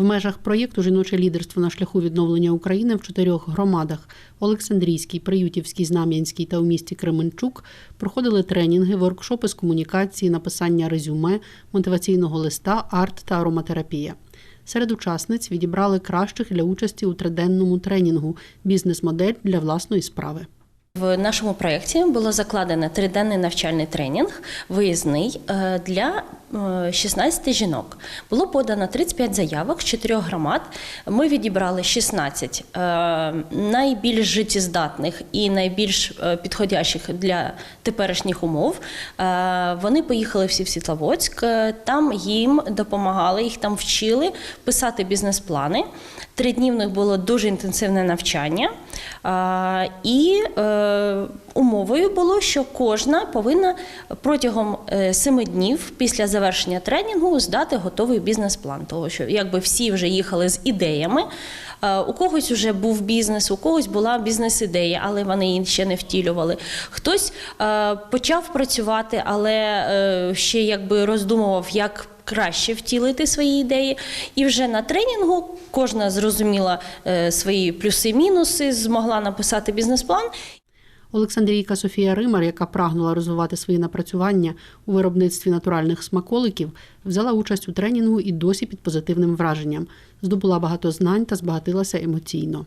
В межах проєкту Жіноче лідерство на шляху відновлення України в чотирьох громадах Олександрійській, Приютівській, Знам'янській та у місті Кременчук проходили тренінги, воркшопи з комунікації, написання резюме, мотиваційного листа, арт та ароматерапія. Серед учасниць відібрали кращих для участі у триденному тренінгу Бізнес-модель для власної справи. В нашому проєкті було закладено триденний навчальний тренінг, виїзний е, для е, 16 жінок. Було подано 35 заявок з 4 громад. Ми відібрали 16 е, найбільш життєздатних і найбільш е, підходящих для теперішніх умов. Е, Вони поїхали всі в Світловодськ. Е, Там їм допомагали, їх там вчили писати бізнес-плани. Три дні в них було дуже інтенсивне навчання. І е, умовою було, що кожна повинна протягом е, семи днів після завершення тренінгу здати готовий бізнес-план. Того що якби всі вже їхали з ідеями. е, У когось вже був бізнес, у когось була бізнес-ідея, але вони її ще не втілювали. Хтось е, почав працювати, але е, ще якби роздумував, як краще втілити свої ідеї. І вже на тренінгу кожна зрозуміла е, свої плюси-мінуси, змогла написати бізнес-план Олександрійка Софія Римар, яка прагнула розвивати свої напрацювання у виробництві натуральних смаколиків, взяла участь у тренінгу і досі під позитивним враженням. Здобула багато знань та збагатилася емоційно.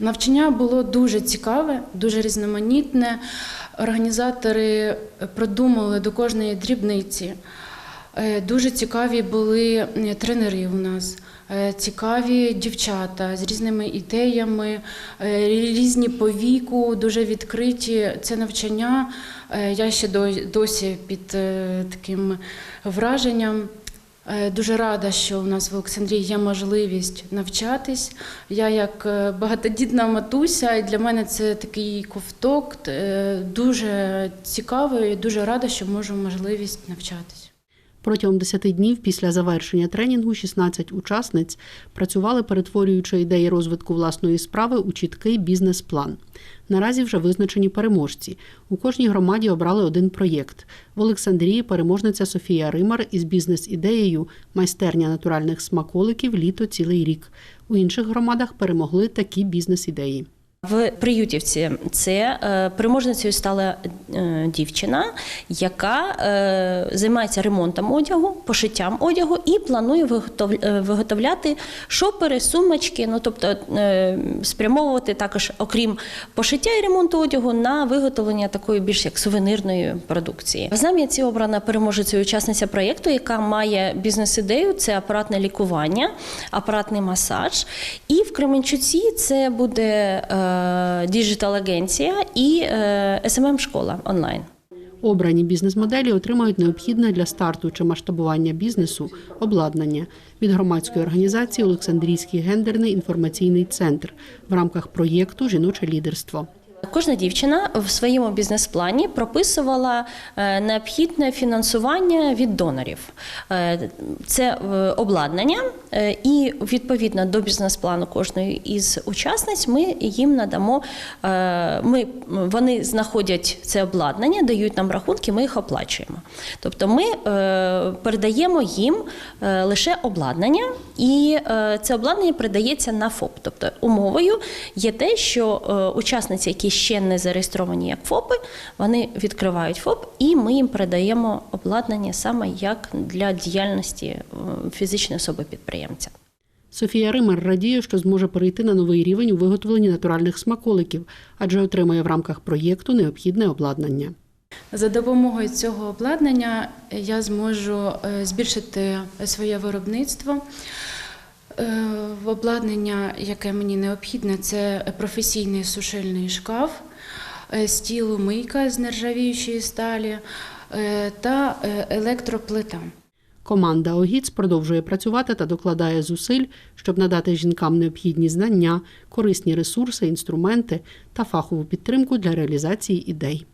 Навчання було дуже цікаве, дуже різноманітне. Організатори продумали до кожної дрібниці. Е, Дуже цікаві були тренери у нас, е, цікаві дівчата з різними ідеями, е, різні по віку, дуже відкриті. Це навчання. Я ще досі під таким враженням. Дуже рада, що у нас в Олександрії є можливість навчатись. Я як багатодітна матуся, і для мене це такий ковток, дуже цікавий, дуже рада, що можу можливість навчатись. Протягом 10 днів після завершення тренінгу 16 учасниць працювали, перетворюючи ідеї розвитку власної справи у чіткий бізнес-план. Наразі вже визначені переможці. У кожній громаді обрали один проєкт. В Олександрії переможниця Софія Римар із бізнес-ідеєю майстерня натуральних смаколиків літо цілий рік. У інших громадах перемогли такі бізнес-ідеї. В Приютівці це е, переможницею стала дівчина, яка е, займається ремонтом одягу, пошиттям одягу і планує е, виготовляти шопери, сумочки. Ну тобто е, спрямовувати також, окрім пошиття і ремонту одягу, на виготовлення такої більш як сувенирної продукції. В Знам'янці обрана переможецею учасниця проєкту, яка має бізнес-ідею. Це апаратне лікування, апаратний масаж. І в Кременчуці це буде е, діджитал-агенція і е, СММ школа онлайн. Обрані бізнес-моделі отримають необхідне для старту чи масштабування бізнесу обладнання від громадської організації Олександрійський гендерний інформаційний центр в рамках проєкту Жіноче лідерство. Кожна дівчина в своєму бізнес-плані прописувала е, необхідне фінансування від донорів. Е, Це е, обладнання, і відповідно до бізнес-плану кожної із учасниць ми їм надамо. Ми вони знаходять це обладнання, дають нам рахунки, ми їх оплачуємо. Тобто ми передаємо їм лише обладнання, і це обладнання передається на ФОП. Тобто умовою є те, що учасниці, які ще не зареєстровані як ФОПи, вони відкривають ФОП, і ми їм передаємо обладнання саме як для діяльності е, фізичної особи підприємця. Софія Ример радіє, що зможе перейти на новий рівень у виготовленні натуральних смаколиків, адже отримає в рамках проєкту необхідне обладнання. За допомогою цього обладнання я зможу е, збільшити своє виробництво. Е, обладнання, яке мені необхідне, це професійний сушильний шкаф, е, стіл мийка з нержавіючої сталі е, та електроплита. Команда ОГІЦ продовжує працювати та докладає зусиль, щоб надати жінкам необхідні знання, корисні ресурси, інструменти та фахову підтримку для реалізації ідей.